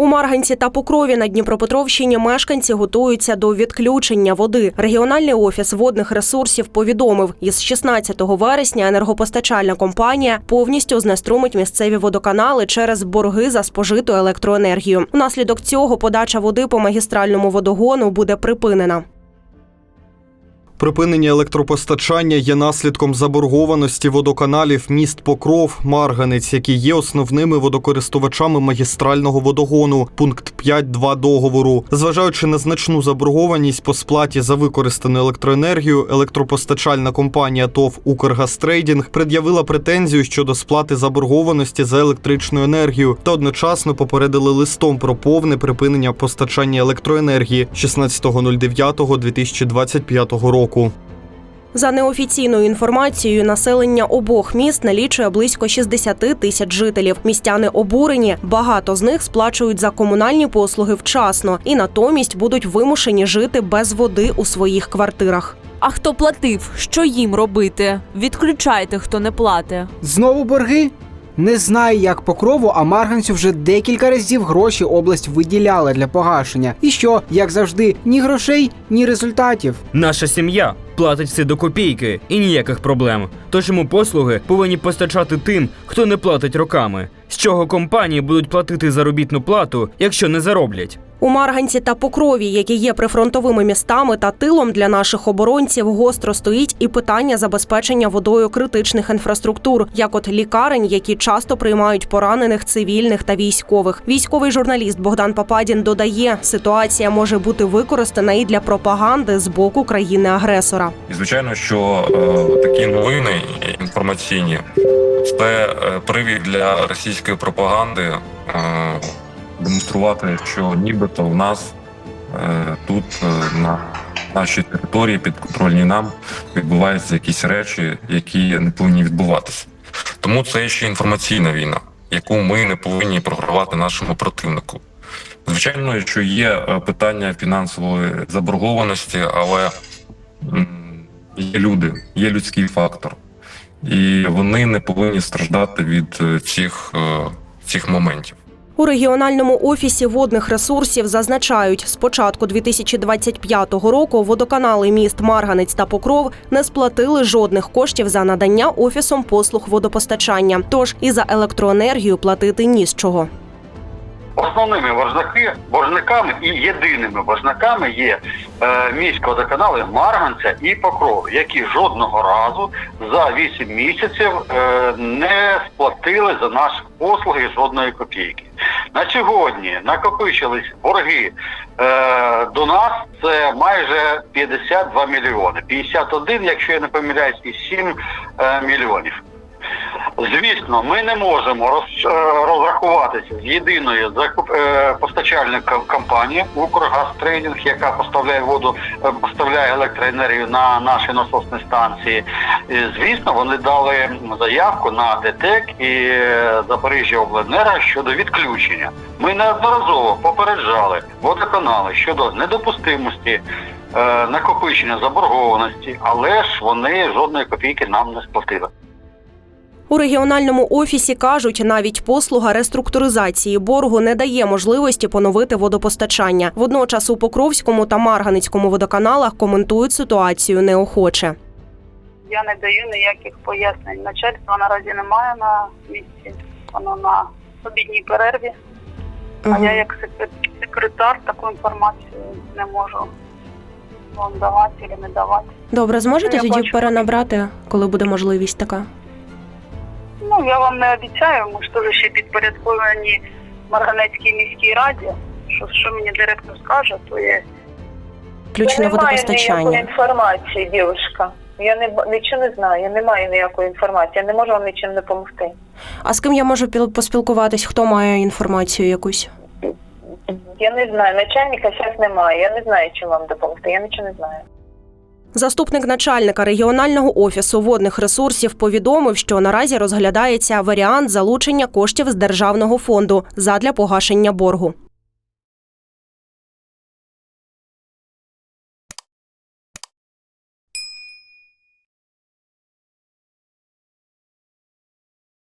У Марганці та Покрові на Дніпропетровщині мешканці готуються до відключення води. Регіональний офіс водних ресурсів повідомив, із 16 вересня енергопостачальна компанія повністю знеструмить місцеві водоканали через борги за спожиту електроенергію. Внаслідок цього подача води по магістральному водогону буде припинена. Припинення електропостачання є наслідком заборгованості водоканалів міст Покров, Марганець, які є основними водокористувачами магістрального водогону. Пункт 5.2 договору. Зважаючи на значну заборгованість по сплаті за використану електроенергію, електропостачальна компанія ТОВ Укргазтрейдінг пред'явила претензію щодо сплати заборгованості за електричну енергію та одночасно попередили листом про повне припинення постачання електроенергії 16.09.2025 року. За неофіційною інформацією, населення обох міст налічує близько 60 тисяч жителів. Містяни обурені. Багато з них сплачують за комунальні послуги вчасно і натомість будуть вимушені жити без води у своїх квартирах. А хто платив? Що їм робити? Відключайте, хто не платить. Знову борги? Не знаю, як по крову, а Марганцю вже декілька разів гроші область виділяла для погашення. І що, як завжди, ні грошей, ні результатів. Наша сім'я платить все до копійки і ніяких проблем. Тож йому послуги повинні постачати тим, хто не платить роками. З чого компанії будуть платити заробітну плату, якщо не зароблять? У Марганці та Покрові, які є прифронтовими містами та тилом для наших оборонців, гостро стоїть і питання забезпечення водою критичних інфраструктур, як от лікарень, які часто приймають поранених цивільних та військових. Військовий журналіст Богдан Пападін додає, ситуація може бути використана і для пропаганди з боку країни-агресора. Звичайно, що е, такі новини інформаційні це е, привід для російської пропаганди е, демонструвати, що нібито в нас е, тут е, на нашій території підконтрольній нам відбуваються якісь речі, які не повинні відбуватися. Тому це ще інформаційна війна, яку ми не повинні програвати нашому противнику. Звичайно, що є е, питання фінансової заборгованості, але є люди, є людський фактор, і вони не повинні страждати від е, цих, е, цих моментів. У регіональному офісі водних ресурсів зазначають, з початку 2025 року водоканали міст Марганець та Покров не сплатили жодних коштів за надання офісом послуг водопостачання. Тож і за електроенергію платити ні з чого. Основними боржники, боржниками і єдиними боржниками є е, міськводоканали Марганця і Покров, які жодного разу за 8 місяців е, не сплатили за наші послуги жодної копійки. На сьогодні накопичились борги е, до нас. Це майже 52 мільйони. 51, якщо я не помиляюсь, і 7 е, мільйонів. Звісно, ми не можемо роз- е, розрахуватися з єдиною закуп е, постачальником компанії Укргазтрейдинг, яка поставляє воду, е, поставляє електроенергію на наші насосні станції. І, звісно, вони дали заявку на ДТЕК і е, Запоріжжя Обленерго щодо відключення. Ми неодноразово попереджали водоканали щодо недопустимості накопичення заборгованості, але ж вони жодної копійки нам не сплатили. У регіональному офісі кажуть, навіть послуга реструктуризації боргу не дає можливості поновити водопостачання. Водночас у Покровському та Марганецькому водоканалах коментують ситуацію неохоче. Я не даю ніяких пояснень. Начальства наразі немає на місці. Воно на обідній перерві. А я як секре- секретар таку інформацію не можу вам давати чи не давати. Добре, зможете Я тоді бачу. перенабрати, коли буде можливість така? Ну я вам не обіцяю, ми ж теж ще підпорядковані Марганецькій міській раді. Що, що мені директор скаже, то є. Включення Я водопостачання. інформації, дівчинка. Я не нічого не знаю, я не маю ніякої інформації, я не можу вам нічим допомогти. А з ким я можу піл- поспілкуватись? Хто має інформацію якусь? Я не знаю, начальника зараз немає, я не знаю, чим вам допомогти, я нічого не знаю. Заступник начальника регіонального офісу водних ресурсів повідомив, що наразі розглядається варіант залучення коштів з державного фонду задля погашення боргу.